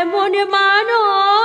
এমন মানুষ